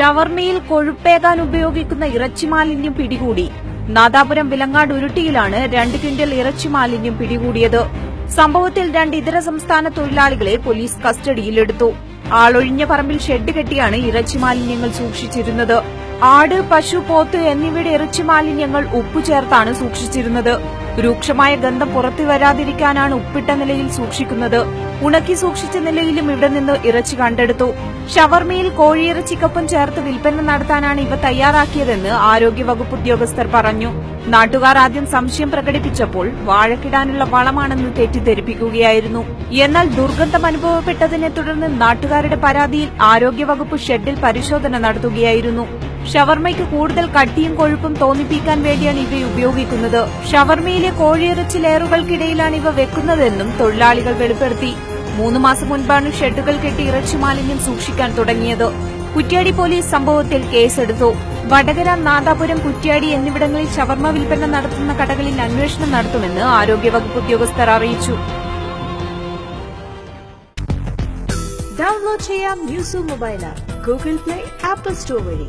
ഷവർമയിൽ കൊഴുപ്പേകാൻ ഉപയോഗിക്കുന്ന ഇറച്ചി മാലിന്യം പിടികൂടി. നാദാപുരം വിലങ്ങാട് ഉരുട്ടിയിലാണ് രണ്ട് ക്വിന്റൽ ഇറച്ചി മാലിന്യം പിടികൂടിയത്. സംഭവത്തിൽ രണ്ട് ഇതര സംസ്ഥാന തൊഴിലാളികളെ പോലീസ് കസ്റ്റഡിയിലെടുത്തു. ആളൊഴിഞ്ഞ പറമ്പിൽ ഷെഡ് കെട്ടിയാണ് ഇറച്ചി മാലിന്യങ്ങൾ സൂക്ഷിച്ചിരുന്നത്. ആട് പശു പോത്ത് എന്നിവയുടെ ഇറച്ചി മാലിന്യങ്ങൾ ഉപ്പു ചേർത്താണ് സൂക്ഷിച്ചിരുന്നത്. രൂക്ഷമായ ഗന്ധം പുറത്തു വരാതിരിക്കാനാണ് ഉപ്പിട്ട നിലയിൽ സൂക്ഷിക്കുന്നത്. ഉണക്കി സൂക്ഷിച്ച നിലയിലും ഇവിടെ നിന്ന് ഇറച്ചി കണ്ടെടുത്തു. ഷവർമയിൽ കോഴിയിറച്ചിക്കൊപ്പം ചേർത്ത് വിൽപ്പന നടത്താനാണ് ഇവ തയ്യാറാക്കിയതെന്ന് ആരോഗ്യവകുപ്പ് ഉദ്യോഗസ്ഥർ പറഞ്ഞു. നാട്ടുകാർ ആദ്യം സംശയം പ്രകടിപ്പിച്ചപ്പോൾ വാഴക്കിടാനുള്ള വളമാണെന്ന് തെറ്റിദ്ധരിപ്പിക്കുകയായിരുന്നു. എന്നാൽ ദുർഗന്ധം അനുഭവപ്പെട്ടതിനെ തുടർന്ന് നാട്ടുകാരുടെ പരാതിയിൽ ആരോഗ്യവകുപ്പ് ഷെഡിൽ പരിശോധന നടത്തുകയായിരുന്നു. ഷവർമയ്ക്ക് കൂടുതൽ കട്ടിയും കൊഴുപ്പും തോന്നിപ്പിക്കാൻ വേണ്ടിയാണ് ഇവ ഉപയോഗിക്കുന്നത്. ഷവർമയിലെ കോഴിയിറച്ചി ലെയറുകൾക്കിടയിലാണ് ഇവ വെക്കുന്നതെന്നും തൊഴിലാളികൾ വെളിപ്പെടുത്തി. മൂന്ന് മാസം മുൻപാണ് ഷെഡുകൾ കെട്ടി ഇറച്ചി മാലിന്യം സൂക്ഷിക്കാൻ തുടങ്ങിയത്. കുറ്റ്യാടി പോലീസ് സംഭവത്തിൽ കേസെടുത്തു. വടകര നാദാപുരം കുറ്റ്യാടി എന്നിവിടങ്ങളിൽ ഷവർമ്മ വിൽപ്പന നടത്തുന്ന കടകളിൽ അന്വേഷണം നടത്തുമെന്ന് ആരോഗ്യവകുപ്പ് ഉദ്യോഗസ്ഥർ അറിയിച്ചു. ഡൗൺലോഡ് ചെയ്യാം news mobile app Google Play Apple Store വഴി.